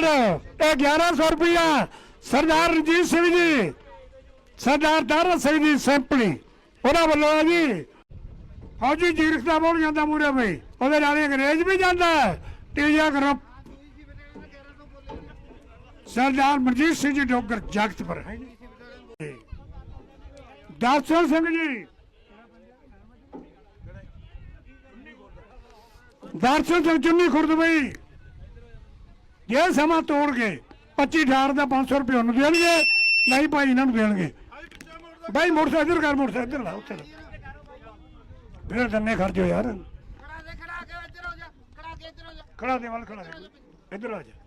Card ਇਹ 1100 ਰੁਪਇਆ ਸਰਦਾਰ ਰਣਜੀਤ ਸਿੰਘ ਜੀ, ਸਰਦਾਰ Dara Singh ji simply, ਉਹਨਾਂ ਵੱਲੋਂ ਹੈ ਜੀ। ਫੌਜੀ ਜੀਰਖ ਦਾ ਬੋਲ ਜਾਂਦਾ ਮੂਰੇ ਬਈ ਉਹਦੇ ਨਾਲ ਅੰਗਰੇਜ਼ ਵੀ ਜਾਂਦਾ ਤੀਜਾ ਗਰੁੱਪ। ਸਰਦਾਰ ਮਨਜੀਤ ਸਿੰਘ ਜੀ ਡੋਗਰ ਜਗਤਪੁਰ ਦਰਸ਼ਨ ਸਿੰਘ ਜੀ। ਦਰਸ਼ਨ ਸਿੰਘ ਚੁੰਨੀ ਖੁਰਦ ਬਈ। ਜੇ ਸਮਾਂ ਤੋੜ ਗਏ 25 18 ਦਾ 500 ਰੁਪਏ ਉਹਨੂੰ ਦੇਣਗੇ, ਨਹੀਂ ਭਾਈ ਇਹਨਾਂ ਨੂੰ ਦੇਣਗੇ। ਭਾਈ ਮੋਟਰਸਾਈਕਲ ਕਰ, ਮੋਟਰਸਾਈਕਲ ਇੱਧਰ ਲਾ, ਉੱਥੇ ਫਿਰ ਦੰਨੇ ਖਰਚੋ ਯਾਰ। ਖੜਾ ਦੇ ਖੜਾ ਕੇ ਇੱਧਰ ਹੋ ਜਾ ਖੜਾ ਕੇ ਇੱਧਰ ਹੋ ਜਾ ਖੜਾ ਦੇ ਵੱਲ। ਖੜਾ ਦੇ ਇੱਧਰ ਆ ਜਾ।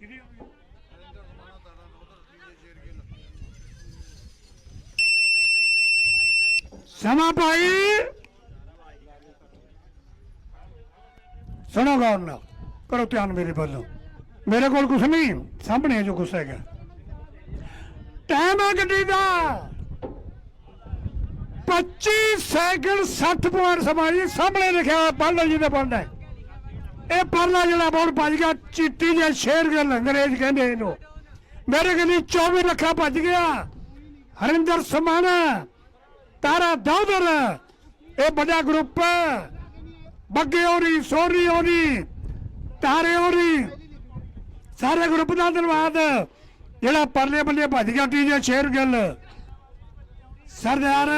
ਕਿਹਦੀ ਹੋ ਗਈ? ਸਮਾਂ ਭਾਈ। ਸੁਣੋ ਗੌਰ ਨਾਲ ਕਰੋ ਧਿਆਨ ਮੇਰੇ ਵੱਲੋਂ। ਮੇਰੇ ਕੋਲ ਕੁਛ ਨਹੀਂ, ਸਾਹਮਣੇ ਹੈ ਜੋ ਕੁਛ ਹੈਗਾ। ਟਾਈਮ ਆ ਗੱਡੀ ਦਾ। 25 ਸੈਕਿੰਡ 60 ਪੁਆਇੰਟ ਸਮਾਈ ਸਾਹਮਣੇ ਲਿਖਿਆ ਹੋਇਆ ਪੜ੍ਹ ਲਓ ਜਿਹਦੇ ਪੜ੍ਹਨਾ ਇਹ ਪਰਲਾ ਜਿਹੜਾ ਬੋਰਡ ਭੱਜ ਗਿਆ, ਚਿੱਟੀ ਜਿਹਾ ਸ਼ੇਰ ਗੱਲ ਅੰਗਰੇਜ਼ ਕਹਿੰਦੇ ਇਹਨੂੰ। ਮੇਰੇ ਕੋਲ 24 ਲੱਖਾ ਭੱਜ ਗਿਆ। ਹਰਿੰਦਰ ਸਮਾਣਾ ਤਾਰਾ ਦਾਦਰ। ਇਹ ਵੱਡਾ ਗਰੁੱਪ। ਹੈ ਬੱਗੇ ਹੋਰੀ ਸੋਰੀ ਹੋਰੀ, ਤਾਰੇ ਹੋਰੀ। ਸਾਰੇ ਗਰੁੱਪ ਦਾ ਧੰਨਵਾਦ। ਜਿਹੜਾ ਪਰਲੇ ਬੱਲੇ ਭੱਜ ਗਿਆ ਟੀਜੇ ਸ਼ੇਰ ਗਿੱਲ। ਸਰਦਾਰ